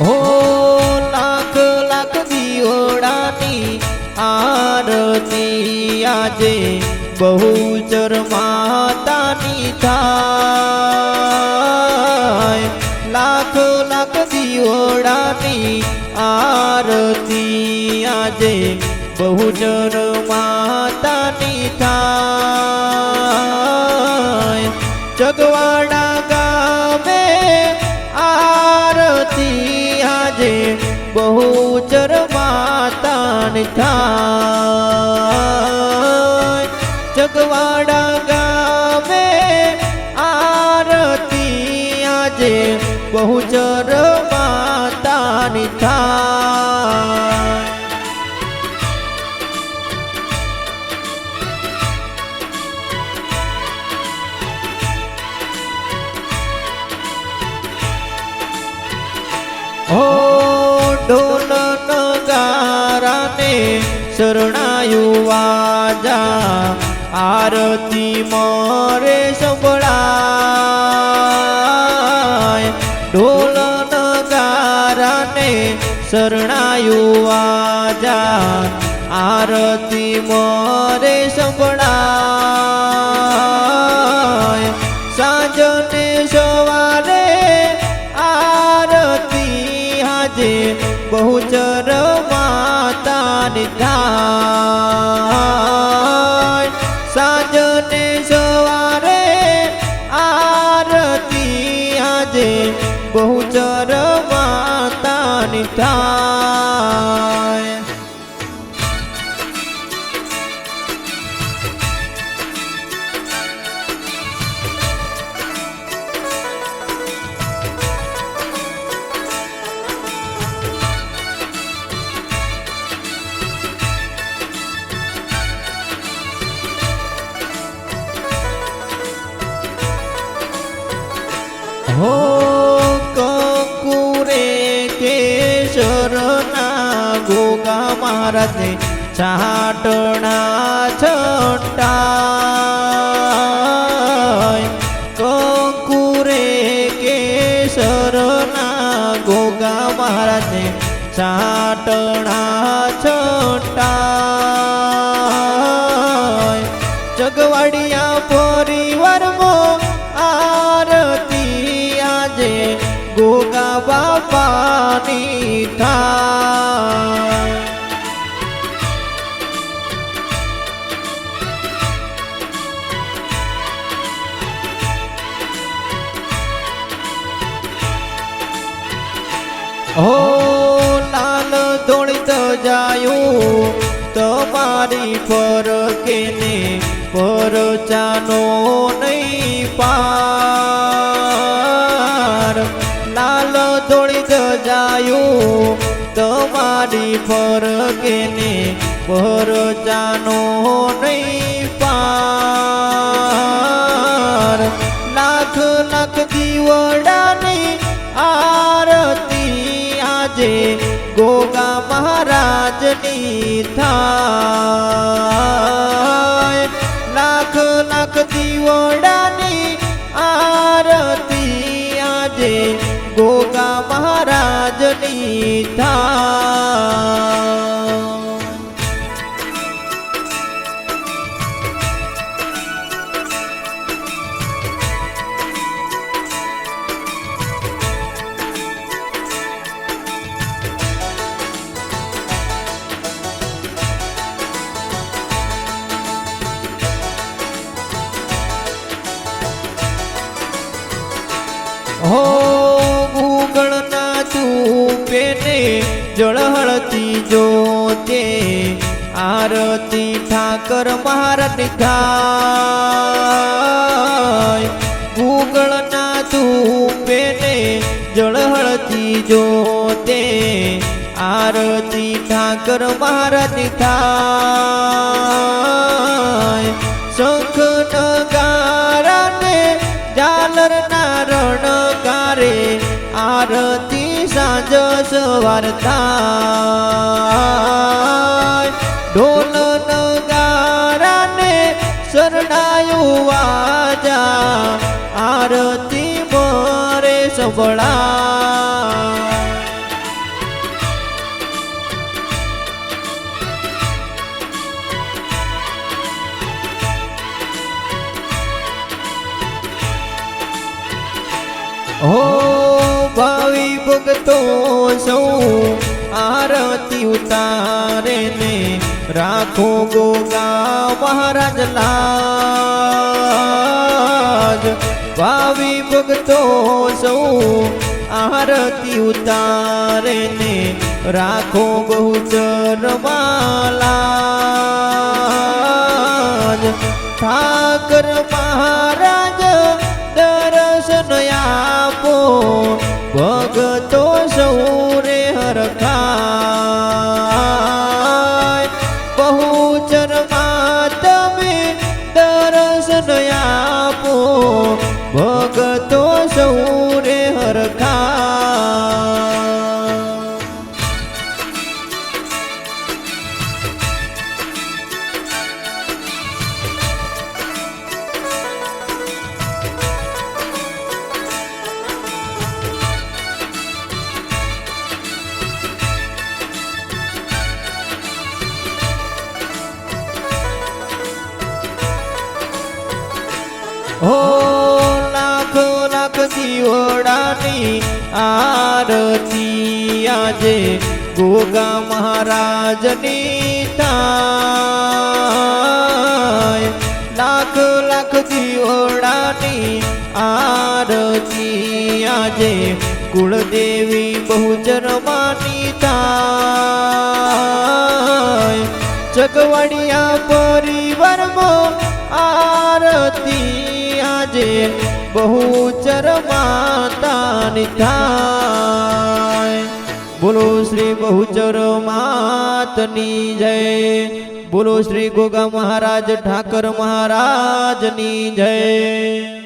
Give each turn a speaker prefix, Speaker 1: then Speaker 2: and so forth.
Speaker 1: હો લાખ લાખ દિયોડાની આરતી આજે બહુચર માતાની થાય. લાખ લાખ દિયોડાની આરતી આજે બહુચર માતાની થાય. જગવાડા આરતી બહુ ચરમાતાન માતાની થાય જગવાડા ગામે આરતી આજે બહુ ચરમાતાન થાય નગારાને શરણાયુ વાજા આરતી મોરે સંભળાય. ઢોલ નગારાને શરણાયુવાજા આરતી મોરે સંભળાય. માતાની કેશરના ગોગા છોટા કોકુરે કેશરના ગોગા મહારાજને ચાટણા છોટા જગવાડિયા પરિવારમાં આરતી આજે ગોગા બાપાની થાય જાયું તમારી પર કેને પર ચાનો નહીં પાર. લાલ દોડિત જાયું તમારી પર કેને પર ચાનો નહીં પાર. લાખ લાખ દીવડાની આરતી આજે ગોગા મહારાજની થાય. લાખ લાખ દીવડાની આરતી આજે ગોગા મહારાજની થાય. જળહળતી જોતે આરતી ઠાકર મહારાજ થાય ભૂગળના ધૂપે ને જળહળતી જોતે આરતી ઠાકર મહારાજ થાય શંખ સાંજ ભક્તો સૌ આરતી ઉતારે ને રાખો ગોગા મહારાજ લાજ. ભાવી ભગતો સૌ આરતી ઉતારે ને રાખો બહુચર માલાજ. ઠાકર મહારાજ દર્શન આપો. ભગતો દીવડાની આરતી આજે ગોગા મહારાજની થાય. લાખ લાખ દીવડાની આરતી આજે કુળદેવી બહુચરમાની થાય. ચકવાડિયા પરિવારમાં આરતી આજે બહુ માતાની થાય બોલો શ્રી બહુચર માતની જય. બોલો શ્રી ગોગા મહારાજ ઠાકર મહારાજની જય.